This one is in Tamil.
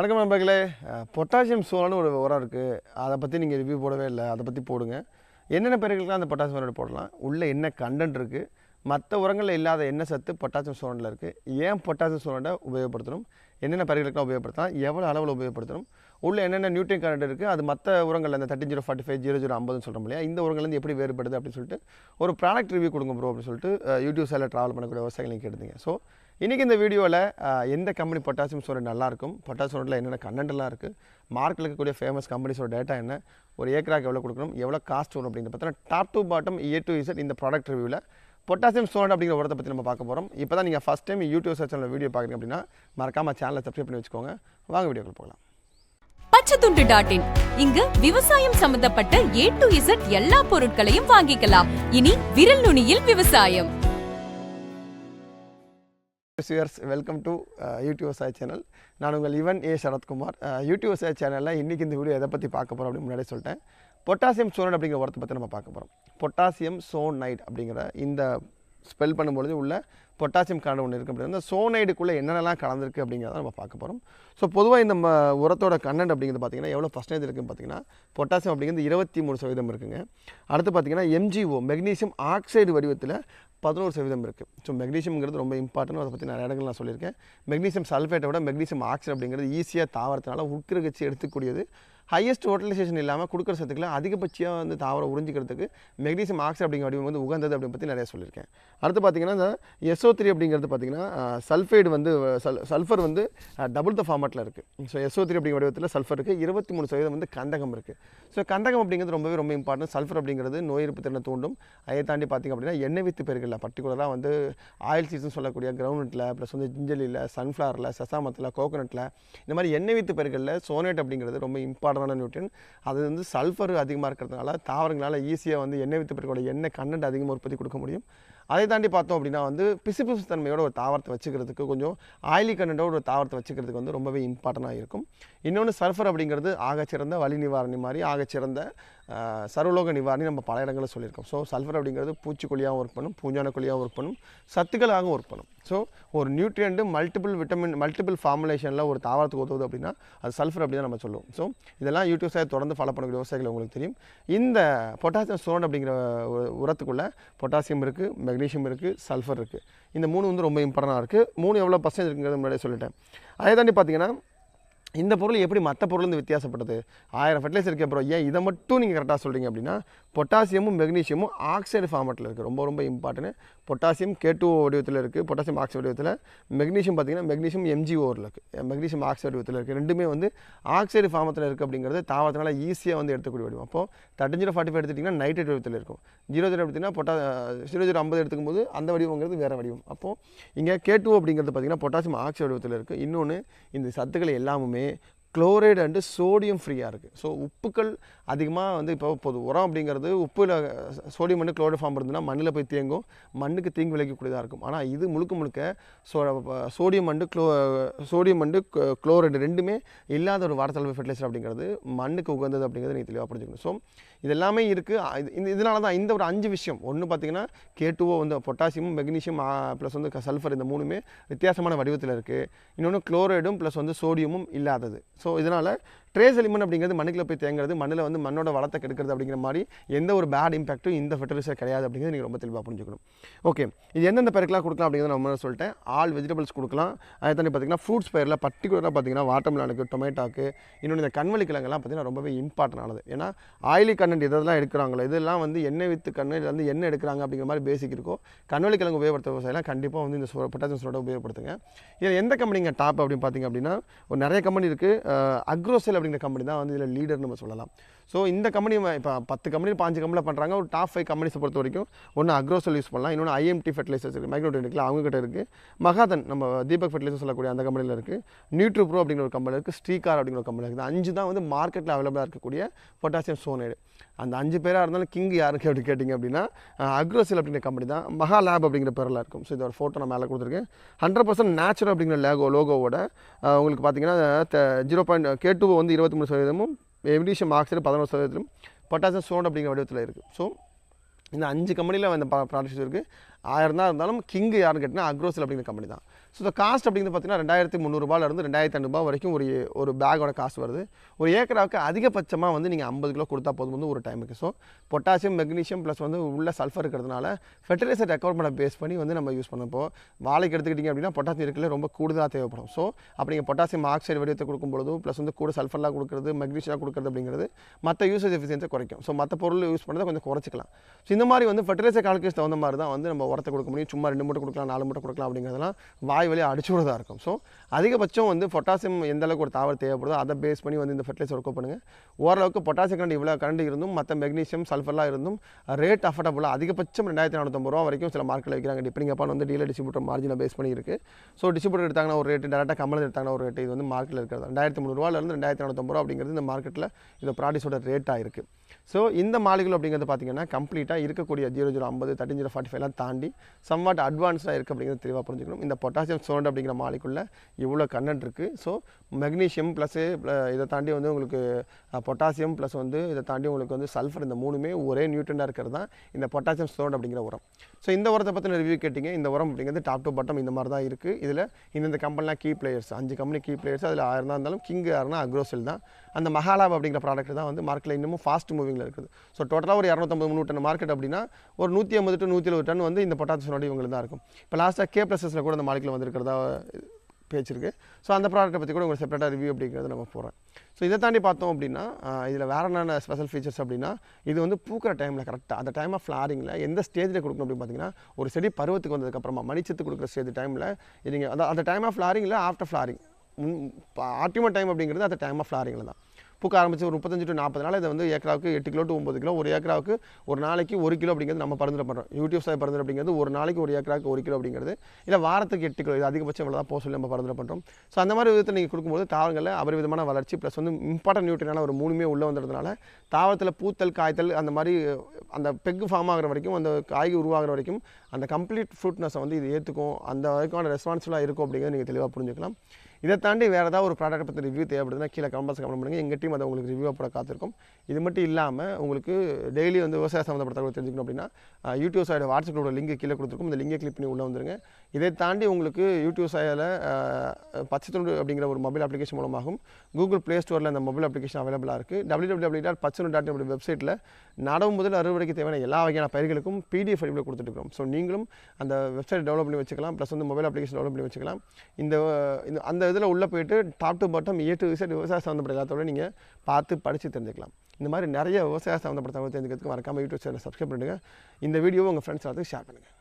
வணக்கம் நண்பர்களே. பொட்டாசியம் சோளன்னு ஒரு உரம் இருக்குது அதை பற்றி நீங்கள் ரிவ்யூ போடவே இல்லை. அதை பற்றி போடுங்க. என்னென்ன பயிர்களுக்கெல்லாம் அந்த பொட்டாசியம் உரம் போடலாம்? உள்ளே என்ன கண்டென்ட் இருக்குது மற்ற உரங்களில் இல்லாத என்ன சத்து பொட்டாசியம் சோளனில் இருக்குது ஏன் பொட்டாசியம் சோரண்டை உபயோகப்படுத்தணும்? என்னென்ன பயிர்களுக்கெல்லாம் உபயோகப்படுத்தலாம்? எவ்வளோ அளவில் உபயோகப்படுத்தணும்? உள்ள என்னென்ன நியூட்ரியன் கரண்ட் இருக்குது அது மற்ற உரங்கள் அந்த thirty zero forty five zero zero ஐம்பதுன்னு சொல்கிறோம் இல்லையா? இந்த உரங்கள்லேருந்து எப்படி வேறுபடுது அப்படின்னு சொல்லிட்டு ஒரு ப்ராடக்ட் ரிவ்யூ கொடுங்க ப்ரோ அப்படின்னு சொல்லிட்டு யூடியூப் சைடில் ட்ராவல் பண்ணக்கூடிய விவசாயிகள் நீங்கள் கேட்டீங்க ஸோ இன்றைக்கி இந்த வீடியோவில் எந்த கம்பெனி பொட்டாசியம் சோறு நல்லாயிருக்கும் பொட்டாசியம் சோறில் என்னென்ன கண்டென்ட்லாம் இருக்குது மார்க்கில் இருக்கக்கூடிய ஃபேமஸ் கம்பெனிஸோட டேட்டா என்ன? ஒரு ஏக்கராக்கு எவ்வளோ கொடுக்கணும்? எவ்வளோ காஸ்ட் வரும் அப்படிங்கிறத பார்த்தீங்கன்னா top to bottom A to Z இந்த ப்ராடக்ட் ரிவ்யூவில் பொட்டாசியம் சோன் அப்படிங்கிற உரத்தை பற்றி நம்ம பார்க்க போகிறோம் இப்போ தான் நீங்கள் ஃபஸ்ட் டைம் யூடியூப் சர்ச்சனில் வீடியோ பார்க்குறீங்க அப்படின்னா மறக்காம சேனலை சப்ஸ்கிரைப் பண்ணி வச்சுக்கோங்க. வாங்க வீடியோக்குள்ள போகலாம். பச்சைத்துண்டு டாட் இன் இங்கு விவசாயம் சம்பந்தப்பட்ட ஏ டு இசட் எல்லா பொருட்களையும் வாங்கிக்கலாம். இனி விரல் நுனியில் விவசாயம். வியூவர்ஸ் வெல்கம் டு யூடியூப் விவசாய சேனல் நான் உங்கள் இவன் ஏ சரத்குமார். யூடியூப் விவசாய சேனலில் இன்றைக்கி இந்த வீடியோ எதை பற்றி பார்க்க போகிறோம் அப்படின்னு முன்னாடியே சொல்லிட்டேன். பொட்டாசியம் சோனைட் அப்படிங்கிற உரத்தை பற்றி நம்ம பார்க்க போகிறோம் பொட்டாசியம் சோனைட் அப்படிங்கிற இந்த ஸ்பெல் பண்ணும்பொழுது உள்ள பொட்டாசியம் கலந்து ஒன்று இருக்குது அப்படின்னா இந்த சோனைடுக்குள்ளே என்னென்னலாம் கலந்துருக்கு அப்படிங்கிறத நம்ம பார்க்க போகிறோம் ஸோ பொதுவாக இந்த ம- உரத்தோட கண்டென்ட் அப்படிங்கிறது பார்த்தீங்கன்னா எவ்வளோ பர்சன்டேஜ் இருக்குன்னு பார்த்தீங்கன்னா பொட்டாசியம் அப்படிங்கிறது இருபத்தி மூணு சதவீதம் இருக்குங்க. அடுத்து பார்த்தீங்கன்னா எம்ஜிஓ மெக்னீசியம் ஆக்சைடு வடிவத்தில் பதினோரு சதவீதம் இருக்குது ஸோ மெக்னீஷியம்ங்கிறது ரொம்ப இம்பார்ட்டன்ட் அதை பற்றி நிறைய இடங்கள் நான் சொல்லியிருக்கேன். மெக்னீசியம் சல்ஃபேட்டை விட மெக்னீசியம் ஆக்சைடு அப்படிங்கிறது ஈஸியாக தாவரத்தினால உட்கிரகிச்சு எடுத்துக்கூடியது ஹையஸ்ட் ஹோட்டலைசேஷன் இல்லாமல் கொடுக்குற சத்துக்களை அதிகபட்சியாக வந்து தாவரம் உறிஞ்சிக்கிறதுக்கு மெக்னீசியம் ஆக்சைடு அப்படிங்கிற வடிவம் வந்து உகந்தது அப்படின்னு பற்றி நிறைய சொல்லியிருக்கேன். அடுத்து பார்த்தீங்கன்னா இந்த எஸ்ஓ த்ரீ அப்படிங்கிறது பார்த்தீங்கன்னா சல்ஃபைடு வந்து சல் சல்ஃபர் வந்து டபுள் த ஃபார்மேட்டில் இருக்குது ஸோ எஸ்ஓ த்ரீ அப்படிங்கிற வடிவத்தில் சல்ஃபர் இருக்குது இருபத்தி மூணு சதவீதம் வந்து கந்தகம் இருக்குது ஸோ கந்தகம் அப்படிங்கிறது ரொம்பவே ரொம்ப இம்பார்ட்டன்ட் சல்ஃபர் அப்படிங்கிறது நோய் எதிர்ப்பு திறனை தூண்டும். அதை தாண்டி பார்த்திங்க அப்படின்னா எண்ணெய் வித்து பயிர்களில் பர்டிகுலராக வந்து ஆயில் சீசன் சொல்லக்கூடிய கிரவுண்ட்நட்டில் ப்ளஸ் வந்து ஜிஞ்சலியில் சன்ஃப்ளவரில் சசாமத்தில் கோகோனட்டில் இந்த மாதிரி எண்ணெய் வித்து பயிர்களில் சோனேட் அப்படிங்கிறது ரொம்ப இம்பார்ட்டண்டான நியூட்ரியன் அது வந்து சல்ஃபர் அதிகமாக இருக்கிறதுனால தாவரங்களால் ஈஸியாக வந்து எண்ணெய் வித்து பயிர்களோட எண்ணெய் கண்டென்ட் அதிகமாக உற்பத்தி கொடுக்க முடியும். அதை தாண்டி பார்த்தோம் அப்படின்னா வந்து பிசுபிசு தன்மையோட ஒரு தாவரத்தை வச்சுக்கிறதுக்கு கொஞ்சம் ஆயிலி கண்ணோட ஒரு தாவரத்தை வச்சுக்கிறதுக்கு வந்து ரொம்பவே இம்பார்ட்டண்ட்டாக இருக்கும். இன்னொன்று சல்ஃபர் அப்படிங்கிறது ஆகச்சிறந்த வலி நிவாரணி மாதிரி ஆகச்சிறந்த சர்வலோக நிவாரணி நம்ம பல இடங்களில் சொல்லியிருக்கோம். ஸோ சல்ஃபர் அப்படிங்கிறது பூச்சிக்கொல்லியாகவும் ஒர்க் பண்ணும் பூஞ்சான கொல்லியாகவும் ஒர்க் பண்ணும் சத்துக்களாகவும் ஒர்க் பண்ணும். ஸோ ஒரு நியூட்ரியண்ட்டு மல்டிபிள் விட்டமின் மல்டிபிள் ஃபார்முலேஷனில் ஒரு தாவரத்துக்கு உதவுது அப்படின்னா அது சல்ஃபர் அப்படி தான் நம்ம சொல்லுவோம். ஸோ இதெல்லாம் யூடியூப் தொடர்ந்து ஃபாலோ பண்ணக்கூடிய விவசாயிகள் உங்களுக்கு தெரியும். இந்த பொட்டாசியம் சோன் அப்படிங்கிற உரத்துக்குள்ளே பொட்டாசியம் இருக்குது மெக்னீஷியம் இருக்குது சல்ஃபர் இருக்குது இந்த மூணு வந்து ரொம்ப இம்பார்ட்டனாக இருக்குது மூணு எவ்வளோ பர்சன்டேஜ் இருக்குங்கிறது முன்னாடியே சொல்லிட்டேன். அதே தாண்டி பார்த்தீங்கன்னா இந்த பொருள் எப்படி மற்ற பொருள்லேருந்து வித்தியாசப்பட்டது? ஆயிரம் ஃபர்டிலைசர் இருக்கே அப்புறம் ஏன் இதை மட்டும் நீங்கள் கரெக்டாக சொல்கிறீங்க அப்படின்னா பொட்டாசியமும் மெக்னீஷியமும் ஆக்சைடு ஃபார்மேட்டில் இருக்குது ரொம்ப ரொம்ப இம்பார்ட்டன்ட் பொட்டாசியம் கே டூ வடிவத்தில் இருக்குது பொட்டாசியம் ஆக்சைடு வடிவத்தில் மெக்னீஷியம் பார்த்தீங்கன்னா மெக்னீஷியம் எம்ஜிஓரில் இருக்குது மெக்னீஷியம் ஆக்சைடு வடிவத்தில் இருக்குது ரெண்டுமே வந்து ஆக்சைடு ஃபார்மத்தில் இருக்குது அப்படிங்கிறது தாவரத்தினால ஈஸியாக வந்து எடுத்துக்கூடிய வடிவம் அப்போ தேர்ட்டி ஜீரோ ஃபார்ட்டி ஃபைவ் எடுத்துட்டிங்கன்னா நைட்ரேட் வடிவத்தில் இருக்கும். ஜீரோ ஜீரோ எடுத்திங்கன்னா பொட்டா ஜீரோ ஜீரோ ஐம்பது எடுத்துக்கும் போது அந்த வடிவங்கிறது வேறு வடிவம். அப்போது இங்கே கே டூ அப்படிங்கிறது பார்த்தீங்கன்னா பொட்டாசியம் ஆக்சைடு வடிவத்தில் இருக்குது இன்னொன்று இந்த சத்துக்களை எல்லாமே yeah குளோரைடு அண்டு சோடியம் ஃப்ரீயாக இருக்குது ஸோ உப்புக்கள் அதிகமாக வந்து இப்போ பொது உரம் அப்படிங்கிறது உப்பில் சோடியம் மண்ணு குளோரைடு ஃபார்ம் இருந்ததுன்னா மண்ணில் போய் தேங்கும் மண்ணுக்கு தீங்கு விளைக்கக்கூடியதாக இருக்கும். ஆனால் இது முழுக்க முழுக்க சோ சோடியம் மண்டு க்ளோ சோடியம் மண்டு குளோரைடு ரெண்டுமே இல்லாத ஒரு வாரத்தளவு ஃபெர்டிலைசர் அப்படிங்கிறது மண்ணுக்கு உகந்தது அப்படிங்கிறது நீங்கள் தெளிவாக புரிஞ்சுக்கணும். ஸோ இது எல்லாமே இருக்குது இந்த இதனால தான் இந்த ஒரு அஞ்சு விஷயம். ஒன்று பார்த்தீங்கன்னா கேட்டுவோ வந்து பொட்டாசியம் மெக்னீஷியம் ப்ளஸ் வந்து சல்ஃபர் இந்த மூணுமே வித்தியாசமான வடிவத்தில் இருக்குது இன்னொன்று குளோரைடும் ப்ளஸ் வந்து சோடியமும் இல்லாதது. ஸோ இதனால் ட்ரேஸ் எலிமெண்ட் அப்படிங்கிறது மண்ணுக்குள்ள போய் தேங்குறது மண்ணில் வந்து மண்ணோட வளத்தை கெடுக்கிறது அப்படிங்கிற மாதிரி எந்த ஒரு பேட் இம்பாக்ட்டும் இந்த ஃபெர்டிலைசர் கிடையாது அப்படிங்கிறது நீங்கள் ரொம்ப தெளிவாக புரிஞ்சுக்கணும். ஓகே இது எந்தெந்த பேருக்குலாம் கொடுக்கலாம் அப்படிங்கிறத நான் முன்னாடி சொல்லிட்டேன். ஆல் வெஜிடபிள்ஸ் கொடுக்கலாம். அதே தண்ணி பார்த்தீங்கன்னா ஃப்ரூட்ஸ் பயிரில் பர்டிகுலராக பார்த்தீங்கன்னா வாட்டர்மெலனுக்கு டொமேட்டோக்கு இன்னொன்று இந்த கண்வழி கிழங்கெல்லாம் பார்த்தீங்கன்னா ரொம்பவே இம்பார்ட்டன் ஆனது. ஏன்னா ஆயிலி கண்ணன் இதெல்லாம் எடுக்கிறாங்களோ இதெல்லாம் வந்து எண்ணெய் வித்து கண்ணு வந்து எண்ணெய் எடுக்கிறாங்க அப்படிங்கிற மாதிரி பேசிக் இருக்கோ கண்வழி கிழங்கு உபயோகப்படுத்த விவசாயம் கண்டிப்பாக வந்து இந்த பொட்டாசியம் சோட உபயோகப்படுத்துங்க. இதில் எந்த கம்பெனிங்க டாப் அப்படின்னு பார்த்தீங்க அப்படின்னா ஒரு நிறைய கம்பெனி இருக்குது அக்ரோசில் அப்படிங்கிற கம்பெனி தான் வந்து இதில் லீடர்னு நம்ம சொல்லலாம். ஸோ இந்த கம்பெனி இப்போ பத்து கம்பெனி பாஞ்சு கம்பெனியில் பண்ணுறாங்க ஒரு டாப் ஃபைவ் கம்பெனிஸை பொறுத்த வரைக்கும் ஒன்று அக்ரோசல் யூஸ் பண்ணலாம் இன்னொன்று ஐஎம்டி ஃபெர்டிலைசர்ஸ் இருக்குது மைக்ரோ இருக்குல்ல இருக்குது மகாதன் நம்ம தீபக் ஃபெர்டிலைசர் சொல்லக்கூடிய அந்த கம்பெனியில் இருக்குது நியூட்ரோ ப்ரோ அப்படிங்கிற ஒரு கம்பெனி இருக்குது ஸ்ரீகார் அப்படிங்கிற ஒரு கம்பெனி இருக்குது. அஞ்சு தான் வந்து மார்க்கெட்டில் அவைலபிளாக இருக்கக்கூடிய பொட்டாசியம் சோனைடு அந்த அஞ்சு பேராக இருந்தாலும் கிங் யாருக்கு அப்படி கேட்டிங்க அப்படின்னா அக்ரோசல் அப்படிங்கிற கம்பெனி தான். மகா லேப் அப்படிங்கிற பேரில் இருக்கும். ஸோ இதோட ஃபோட்டோ நான் மேலே கொடுத்துருக்கேன். ஹண்ட்ரட் பர்சன்ட் நேச்சுரல் அப்படிங்கிற லேகோ லோகோவோட உங்களுக்கு பார்த்தீங்கன்னா ஜீரோ பாயிண்ட் கே டூ வந்து இருபத்தி மூணு சதவீதமும் மெக்னீஷியம் ஆக்சைடு பதினோரு சதவீதத்திலும் பொட்டாசியம் சோன் அப்படிங்கிற வடிவத்தில் இருக்குது ஸோ இந்த அஞ்சு கம்பெனியில் அந்த ப்ராடக்ட்ஸ் இருக்குது ஆயிரம் தான் இருந்தாலும் கிங் யாருன்னு கேட்டிங்கன்னா அக்ரோசல் அப்படிங்கிற கம்பெனி தான். ஸோ இந்த காஸ்ட் அப்படிங்கிறது பார்த்தீங்கன்னா ரெண்டாயிரத்தி முந்நூறுபாலேருந்து ரெண்டாயிரத்தி ஐநூறுபா வரைக்கும் ஒரு ஒரு பேக்கோட காசு வருது. ஒரு ஏக்கராவுக்கு அதிகபட்சமாக வந்து நீங்கள் ஐம்பது கிலோ கொடுத்தா போதும் வந்து ஒரு டைமுக்கு ஸோ பொட்டாசியம் மெக்னீஷியம் ப்ளஸ் வந்து உள்ள சல்ஃபர் இருக்கிறதுனால ஃபெர்டிலைசர் ரெக்கவர்மெண்ட்டை பேஸ் பண்ணி வந்து நம்ம யூஸ் பண்ணப்போ வாழைக்கு எடுத்துக்கிட்டிங்க அப்படின்னா பொட்டாசியம் இருக்கல ரொம்ப கூடுதலாக தேவைப்படும். ஸோ அப்படி நீங்கள் பொட்டாசியம் ஆக்சைடு வடிவத்தை கொடுக்கும்பொழுது ப்ளஸ் வந்து கூட சல்ஃபர்லாம் கொடுக்குறது மெக்னீஷியம் கொடுக்குறது அப்படிங்கிறது மற்ற யூசேஜ் எஃபிஷியன்ஸை குறைக்கும். ஸோ மற்ற பொருள் யூஸ் பண்ணுறதை கொஞ்சம் குறைச்சிக்கலாம். ஸோ இந்த மாதிரி வந்து ஃபெர்டிலைசர் கால்குலேஷன் தகுந்த மாதிரி தான் வந்து நம்ம உரத்தை கொடுக்க முடியும். சும்மா ரெண்டு மூட்டை கொடுக்கலாம் நாலு மூட்டை கொடுக்கலாம் அப்படிங்கிறதெல்லாம் வாய் வழியாக அடிச்சு விடுறதா இருக்கும். ஸோ அதிகபட்சம் வந்து பொட்டாசியம் எந்த அளவுக்கு ஒரு தாவரம் தேவைப்படுதோ அதை பேஸ் பண்ணி வந்து இந்த ஃபெர்டிலைசர் ஒர்க் பண்ணுங்கள் ஓரளவுக்கு பொட்டாசியம் கரண்ட் இவ்வளோ கரண்ட் இருந்தும் மற்ற மெக்னீஷியம் சல்ஃபர்லாம் இருந்தும் ரேட் அஃபர்டபுளாக அதிகபட்சம் ரெண்டாயிரத்தி நானூற்றம்பது ரூபா வரைக்கும் சில மார்க்கெட்டில் விற்கிறாங்க டிப்பிங் அப்பான் வந்து டீலர் டிஸ்ட்ரிபியூட்டர் மார்ஜினை பேஸ் பண்ணி இருக்குது ஸோ டிஸ்ட்ரிபியூட்டர் எடுத்தாங்கன்னா ஒரு ரேட்டு டேரெக்டாக கம்பெனி எடுத்தாங்கன்னா ஒரு ரேட்டு இது வந்து மார்க்கெட்டில் இருக்கிறது. ரெண்டாயிரத்தி முந்நூறுவாலேருந்து ரெண்டாயிரத்தி நானூற்றம்பது ரூபா அப்படிங்கிறது இந்த மார்க்கெட்டில் இந்த ப்ராடக்ட்ஸோட ரேட்டாக இருக்குது ஸோ இந்த மாளிகள் அப்படிங்கிறது பார்த்தீங்கன்னா கம்ப்ளீட்டாக இருக்கக்கூடிய ஜீரோ ஜீரோ ஐம்பது தேர்ட்டின் ஜீரோ ஃபார்ட்டி ஃபைவ்லாம் தாண்டி சம்வாட் அட்வான்ஸ்டாக இருக்குது அப்படிங்கிறது தெளிவாக புரிஞ்சுக்கணும். இந்த பொட்டாசியம் சோனட் அப்படிங்கிற மாலிக்குள்ள இவ்வளோ கண்டென்ட் இருக்குது ஸோ மெக்னீஷியம் ப்ளஸ்ஸு இதை தாண்டி வந்து உங்களுக்கு பொட்டாசியம் ப்ளஸ் வந்து இதை தாண்டி உங்களுக்கு வந்து சல்ஃபர் இந்த மூணுமே ஒரே நியூட்ரண்டாக இருக்கிறது தான் இந்த பொட்டாசியம் சோனட் அப்படிங்கிற உரம். ஸோ இந்த உரத்தை பற்றின ரிவ்யூ கேட்டிங்க. இந்த உரம் அப்படிங்கிறது டாப் டு பாட்டம் இந்த மாதிரி தான் இருக்குது இதில் இந்தந்த கம்பெனிலாம் கீ பிளேயர்ஸ் அஞ்சு கம்பெனி கீ பிளேயர்ஸ் அதில் ஆயிரம் தான் இருந்தாலும் கிங் ஆறுனா அக்ரோசில் தான். அந்த மகாலாப் அப்படிங்கிற ப்ராடக்ட் தான் வந்து மார்க்கெட்டில் இன்னமும் ஃபாஸ்ட் மூவிங்கில் இருக்குது. ஸோ டோட்டலாக ஒரு இரநூத்தம்பது முந்நூறு டன் மார்க்கெட் அப்படின்னா ஒரு நூற்றி ஐம்பது டு நூற்றி எழுபது டன் வந்து இந்த பொட்டாசியனோட இவங்களுக்கு தான் இருக்கும். இப்போ லாஸ்ட்டாக கே ப்ளஸஸில் கூட இந்த மாலிக்கில் வந்திருக்கிறதா பேச்சு இருக்குது ஸோ அந்த ப்ராடக்ட்டை பற்றி கூட உங்களுக்கு செப்பரேட்டாக ரிவ்யூ அப்படிங்கிறது நம்ம போகிறோம் ஸோ இதை தாண்டி பார்த்தோம் அப்படின்னா இதில் வேறு என்னென்ன ஸ்பெஷல் ஃபீச்சர்ஸ் அப்படின்னா இது வந்து பூக்கிற டைமில் கரெக்டாக அந்த டைம் ஆஃப் ஃப்ளாரிங்கில் எந்த ஸ்டேஜில் கொடுக்கணும் அப்படின்னு பார்த்தீங்கன்னா ஒரு செடி பருவத்துக்கு வந்ததுக்கப்புறமா மணிச்சத்து கொடுக்குற ஸ்டேஜ் டைமில் நீங்கள் அந்த அந்த டைம் ஆஃப் ஃப்ளாரிங்கில் ஆஃப்டர் ஃப்ளாரிங் ஆப்டிமம் டைம் அப்படிங்கிறது அந்த டைம் ஆஃப் ஃப்ளாரிங்கில் தான். பூக்க ஆரம்பித்து ஒரு முப்பத்தஞ்சு டு நாற்பது நாள் இதை வந்து ஏக்கராவுக்கு எட்டு கிலோ டு ஒம்பது கிலோ ஒரு ஏக்கராவுக்கு ஒரு நாளைக்கு ஒரு கிலோ அப்படிங்கிறது நம்ம பரிந்துரை பண்ணுறோம் யூடியூப் சாய் பரிந்துரை அப்படிங்கிறது ஒரு நாளைக்கு ஒரு ஏக்கராவுக்கு ஒரு கிலோ அப்படிங்கிறது. இல்லை வாரத்துக்கு எட்டு கிலோ இது அதிகபட்சம் இவ்வளோ தான் போக சொல்லி நம்ம பரிந்துரை பண்ணுறோம் ஸோ அந்த மாதிரி விதத்தில் நீங்கள் கொடுக்கும்போது தாவரங்களில் அபரிவிதமான வளர்ச்சி ப்ளஸ் வந்து இம்பார்ட்டன்ட் நியூட்ரியான ஒரு மூணுமே உள்ளே வந்துடுறதுனால தாவரத்தில் பூத்தல் காய்த்தல் அந்த மாதிரி அந்த பெக்கு ஃபார்ம் ஆகிற வரைக்கும் அந்த காய்கறி உருவாகிற வரைக்கும் அந்த கம்ப்ளீட் ஃப்ரூட்னஸை வந்து இது ஏற்றுக்கும் அந்த வரைக்கும் ரெஸ்பான்சிபிளாக இருக்கும் அப்படிங்கிறது நீங்கள் தெளிவாக புரிஞ்சுக்கலாம். இதை தாண்டி வேறு ஏதாவது ஒரு ப்ராடக்ட் பற்றி ரிவ்யூ தேவைப்படுதுன்னா கீழே கமெண்ட்ஸ் கமெண்ட் பண்ணுங்கள் எங்கள் டீம் அதை உங்களுக்கு ரிவ்யூ போட காத்திருக்கும். இது மட்டும் இல்லாமல் உங்களுக்கு டெய்லி வந்து விவசாய சம்மந்தப்பட்ட தகவல் தெரிஞ்சுக்கணும் அப்படின்னா யூடியூப் சாயோட வாட்ஸ்அப் குரூப்போட லிங்க் கீழே கொடுத்துருக்கும். இந்த லிங்கை கிளிக் பண்ணி உள்ளே வந்துருங்க. இதை தாண்டி உங்களுக்கு யூடியூப் சாயில் பச்சை தொண்டு அப்படிங்கிற ஒரு மொபைல் அப்ளிகேஷன் மூலமாகவும் கூகுள் ப்ளே ஸ்டோரில் அந்த மொபைல் அப்ளிகேஷன் அவைலபிளாக இருக்குது டபிள்யூ டபிள்யூ டாட் பச்சை டாட் வெப்சைட்டில் நடவு முதல் அறுவடைக்கு தேவையான எல்லா வகையான பயிர்களுக்கும் பிடிஎஃப் வடிவில் கொடுத்துருக்கோம் ஸோ நீங்களும் அந்த வெப்சைட் டெவலப் பண்ணி வச்சுக்கலாம். ப்ளஸ் வந்து மொபைல் அப்ளிகேஷன் டெவலப் பண்ணி வச்சுக்கலாம். இந்த இந்த அந்த இதில் உள்ளே போயிட்டு top to bottom A to விசைட் விவசாய சம்மந்தப்பட்ட எல்லாத்தோட நீங்கள் பார்த்து படித்து தெரிஞ்சுக்கலாம். இந்த மாதிரி நிறைய விவசாய சம்மந்தப்பட்ட தகவல் தெரிஞ்சுக்கிறதுக்கு மறக்காம யூடியூப் சேனல் சப்ஸ்கிரைப் பண்ணுங்கள் இந்த வீடியோவை உங்கள் ஃப்ரெண்ட்ஸ் எல்லாத்துக்கும் ஷேர் பண்ணுங்கள்